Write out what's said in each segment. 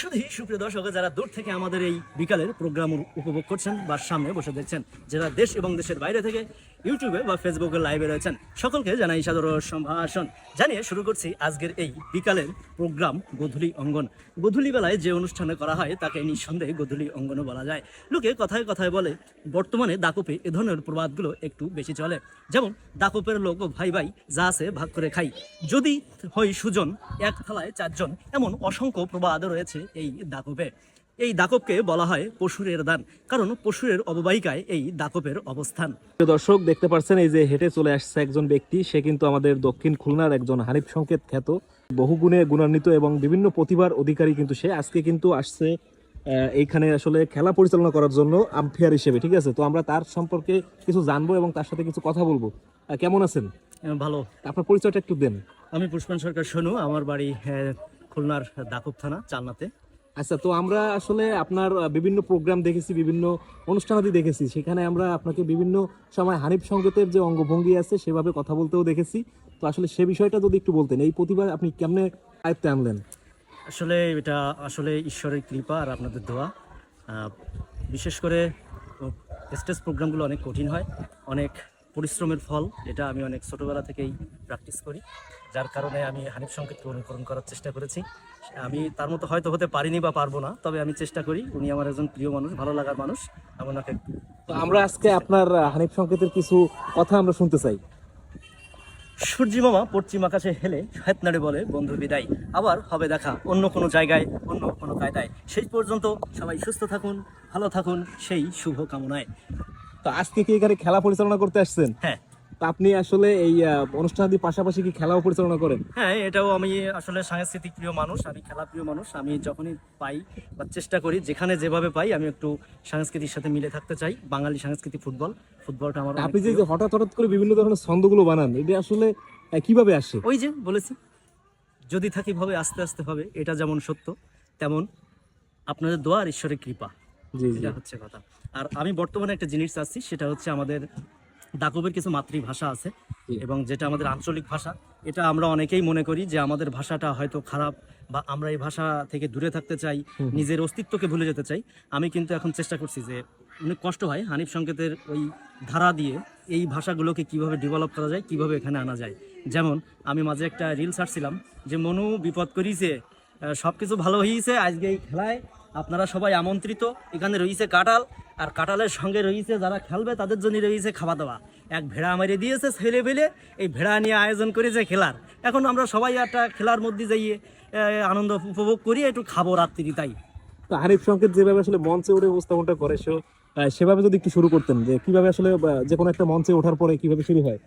শুধুই সুপ্রিয় দর্শক, যারা দূর থেকে আমাদের এই বিকালের প্রোগ্রাম উপভোগ করছেন বা সামনে বসে দেখছেন, যারা দেশ এবং দেশের বাইরে থেকে ইউটিউবে বা ফেসবুকে লাইভে রয়েছেন। সকলকে জানাই সাদর সম্ভাষণ। জানিয়ে শুরু করছি আজকের এই বিকালের প্রোগ্রাম গোধূলি অঙ্গন। গোধূলি বেলায় যে অনুষ্ঠানে করা হয়, তাকে নিঃসন্দেহে গোধূলি অঙ্গনও বলা যায়। লোকে কথায় কথায় বলে, বর্তমানে দাকপে এ ধরনের প্রবাদগুলো একটু বেশি চলে। যেমন, দাকপের লোক ভাই ভাই যা আছে ভাগ করে খাই। যদি হয় সুজন, এক থালায় চারজন, এমন অসংখ্য প্রবাদ রয়েছে এই দাকপে। এই দাকবকে বলা হয় পশুরের দান কারণ পশুরের অববাহিকায় এই দাকপের অবস্থান। দর্শক দেখতে পাচ্ছেন এই যে হেঁটে চলে আসছে একজন ব্যক্তি সে কিন্তু আমাদের দক্ষিণ খুলনার একজন হানিফ সংকেত খ্যাত। বহুগুণে গুণান্বিত এবং বিভিন্ন প্রতিভার অধিকারী কিন্তু সে। আজকে কিন্তু আসছে এইখানে আসলে খেলা পরিচালনা করার জন্য আম্পায়ার হিসেবে ঠিক আছে? তো আমরা তার সম্পর্কে কিছু জানব এবং তার সাথে কিছু কথা বলব। কেমন আছেন? ভালো। আপনার পরিচয়টা একটু দেন। আমি পুষ্পান সরকার সোনু আমার বাড়ি আহ, খুলনার দাকব থানা চালনাতে। আচ্ছা তো আমরা আসলে আপনার বিভিন্ন প্রোগ্রাম দেখেছি, বিভিন্ন অনুষ্ঠানাদি দেখেছি। সেখানে আমরা আপনাকে বিভিন্ন সময় হানিফ সঙ্গতের যে অঙ্গভঙ্গি আছে, সেভাবে কথা বলতেও দেখেছি। তো আসলে সে বিষয়টা যদি একটু বলতেন, এই প্রতিভা আপনি কেমনে আয়ত্তে আনলেন? আসলে এটা আসলে ঈশ্বরের কৃপা আর আপনাদের দোয়া। বিশেষ করে স্টেজ প্রোগ্রামগুলো অনেক কঠিন হয়, অনেক পরিশ্রমের ফল এটা আমি অনেক ছোটোবেলা থেকেই প্র্যাকটিস করি। যার কারণে আমি হানিফ সংকেতকে অনুকরণ করার চেষ্টা করেছি। আমি তার মতো হয়তো হতে পারিনি বা পারব না তবে আমি চেষ্টা করি। উনি আমার একজন প্রিয় মানুষ ভালো লাগার মানুষ আমি ওনাকে তো আমরা আজকে আপনার হানিফ সংকেতের কিছু কথা আমরা শুনতে চাই। সূর্যি মামা পশ্চিম আকাশে হেলে হেতনাড়ে বলে বন্ধু বিদায়। আবার হবে দেখা অন্য কোনো জায়গায় অন্য কোনো কায়দায়। সেই পর্যন্ত সবাই সুস্থ থাকুন ভালো থাকুন সেই শুভ কামনায় তো আজকে কি এখানে খেলা পরিচালনা করতে আসছেন? হ্যাঁ। তো আপনি আসলে এই আহ, অনুষ্ঠানাদির পাশাপাশি কি খেলাও পরিচালনা করেন? হ্যাঁ এটাও আমি আসলে সাংস্কৃতিক প্রিয় মানুষ আমি খেলা প্রিয় মানুষ আমি যখনই পাই বা চেষ্টা করি যেখানে যেভাবে পাই আমি একটু সংস্কৃতির সাথে মিলে থাকতে চাই বাঙালি সাংস্কৃতিক ফুটবল ফুটবলটা আমার আপনি যে হঠাৎ হঠাৎ করে বিভিন্ন ধরনের ছন্দগুলো বানান এটা আসলে কীভাবে আসে? ওই যে বলেছি যদি থাকি ভাবে আস্তে আস্তে হবে এটা যেমন সত্য তেমন আপনাদের দোয়া আর ঈশ্বরের কৃপা। এটা হচ্ছে কথা। আর আমি বর্তমানে একটা জিনিস চাচ্ছি সেটা হচ্ছে আমাদের দাকবের কিছু মাতৃভাষা আছে এবং যেটা আমাদের আঞ্চলিক ভাষা। এটা আমরা অনেকেই মনে করি যে আমাদের ভাষাটা হয়তো খারাপ বা আমরা এই ভাষা থেকে দূরে থাকতে চাই নিজের অস্তিত্বকে ভুলে যেতে চাই। আমি কিন্তু এখন চেষ্টা করছি যে অনেক কষ্ট হয় হানিফ সংকেতের ওই ধারা দিয়ে এই ভাষাগুলোকে কীভাবে ডেভেলপ করা যায় কীভাবে এখানে আনা যায়। যেমন আমি মাঝে একটা রিল ছাড়ছিলাম যে মনু বিপদ করিছে সব কিছু ভালো হয়েছে আজকে এই খেলায় আপনারা সবাই আমন্ত্রিত। এখানে রয়েছে কাটাল আর কাটালের সঙ্গে রয়েছে যারা খেলবে তাদের জন্য রয়েছে খাওয়া দাওয়া এক ভেড়া মেরে দিয়েছে ছেলে পেলে এই ভেড়া নিয়ে আয়োজন করেছে খেলার। এখন আমরা সবাই একটা খেলার মধ্যে যাইয়ে আনন্দ উপভোগ করি একটু খাব রাত্রি তাই। তো হানিফ সংকেত যেভাবে আসলে মঞ্চে উঠে উপস্থাপনটা করে সে সেভাবে যদি একটু শুরু করতেন যে কীভাবে আসলে যে কোনো একটা মঞ্চে ওঠার পরে কীভাবে শুরু হয়?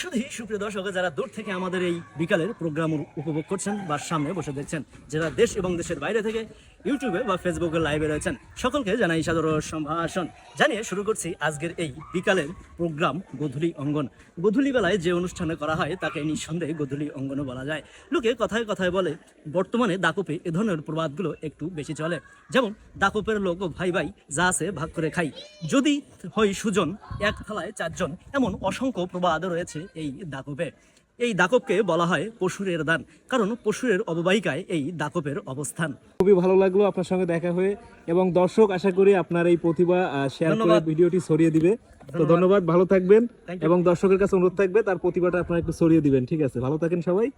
শুধুই সুপ্রিয় দর্শক যারা দূর থেকে আমাদের এই বিকালের প্রোগ্রাম উপভোগ করছেন বা সামনে বসে দেখছেন যারা দেশ এবং দেশের বাইরে থেকে ইউটিউবে বা ফেসবুকে লাইভে রয়েছেন। সকলকে জানাই সাদর সম্ভাষণ। জানিয়ে শুরু করছি আজকের এই বিকালের প্রোগ্রাম গোধূলি অঙ্গন। গোধূলি বেলায় যে অনুষ্ঠানে করা হয়, তাকে নিঃসন্দেহে গোধূলি অঙ্গনও বলা যায়। লোকে কথায় কথায় বলে, বর্তমানে দাকপে এ ধরনের প্রবাদগুলো একটু বেশি চলে। যেমন, দাকপের লোক ভাই ভাই যা আছে ভাগ করে খাই। যদি হয় সুজন, এক থালায় চারজন, এমন অসংখ্য প্রবাদ রয়েছে এই দাকপে। এই দাকবকে বলা হয় পশুরের দান কারণ পশুরের অববাহিকায় এই দাকপের অবস্থান। খুবই ভালো লাগল আপনার সঙ্গে দেখা হয়ে এবং দর্শক আশা করি আপনার এই প্রতিভা শেয়ার করে ভিডিওটি ছড়িয়ে দিবে। তো ধন্যবাদ। ধন্যবাদ ভালো থাকবেন এবং দর্শকের কাছে অনুরোধ থাকবে তার প্রতিভাটা আপনারা একটু ছড়িয়ে দিবেন। ঠিক আছে ভালো থাকেন সবাই।